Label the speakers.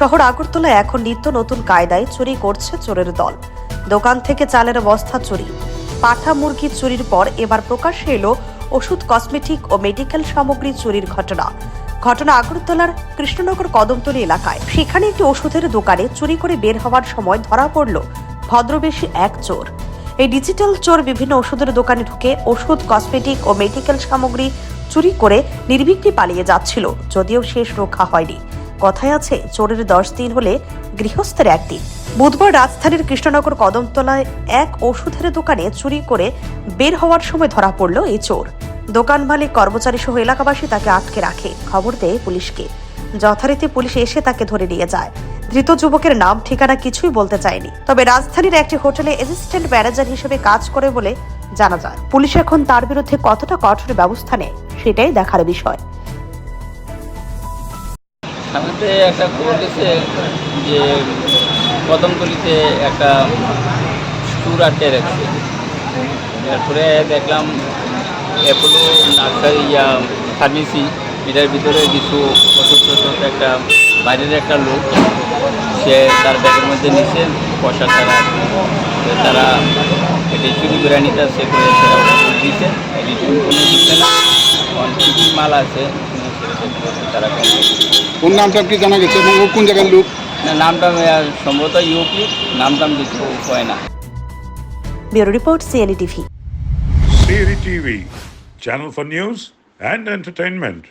Speaker 1: শহর আগরতলায় এখন নিত্য নতুন কায়দায় চুরি করছে চোরের দল। দোকান থেকে চালের বস্তা চুরি। পাঠা মুরগি চুরির পর এবার প্রকাশ্যে এলো ওষুধ, কসমেটিক ও মেডিকেল সামগ্রী চুরির ঘটনা। ঘটনা আগরতলার কৃষ্ণনগর কদমতলী এলাকায়। সেখানে একটি ওষুধের দোকানে চুরি করে বের হওয়ার সময় ধরা পড়ল ভদ্রবেশী এক চোর। এই ডিজিটাল চোর বিভিন্ন ওষুধের দোকানে ঢুকে ওষুধ, কসমেটিক ও মেডিকেল সামগ্রী চুরি করে নির্বিঘ্নে পালিয়ে যাচ্ছিল, যদিও শেষ রক্ষা হয়নি। কথায় আছে, চোরের দশ দিন হলে গৃহস্থের একদিন। বুধবার রাজধানীর কৃষ্ণনগর কদমতলায় এক ওষুধের দোকানে চুরি করে বের হওয়ার সময় ধরা পড়ল এই চোর। দোকান মালিক কর্মচারী সহ এলাকাবাসী তাকে আটকে রাখে, খবর দেয় পুলিশকে। যথারীতি পুলিশ এসে তাকে ধরে নিয়ে যায়। ধৃত যুবকের নাম, ঠিকানা কিছুই বলতে চায়নি। তবে রাজধানীর একটি হোটেলে অ্যাসিস্ট্যান্ট ম্যানেজার হিসেবে কাজ করে বলে জানা যায়। পুলিশ এখন তার বিরুদ্ধে কতটা কঠোর ব্যবস্থা নেয়, সেটাই দেখার বিষয়।
Speaker 2: আমাদের একটা খবর গেছে যে কদমতলিতে একটা চুর আটকে রাখছে। এরপরে দেখলাম অ্যাপোলো নার্সারি, ইয়া, ফার্মেসি, এটার ভিতরে কিছু টষুধ একটা বাইরের একটা লোক, সে তার ব্যাগের মধ্যে নিচে পয়সা ছাড়া তারা এটি চুরি করে নিতে, সে করে সেটা দিছে, এটি চুরি কোনো দিচ্ছে না। মাল আছে তারা
Speaker 3: ওর নামটা কি জানা গেছে? এবং কোন জায়গার লোক?
Speaker 2: না নামটা সম্ভবত ইউপি। নামটাম কিছু হয় না।
Speaker 1: Bureau report CNE TV.
Speaker 4: CNE TV channel for news and entertainment.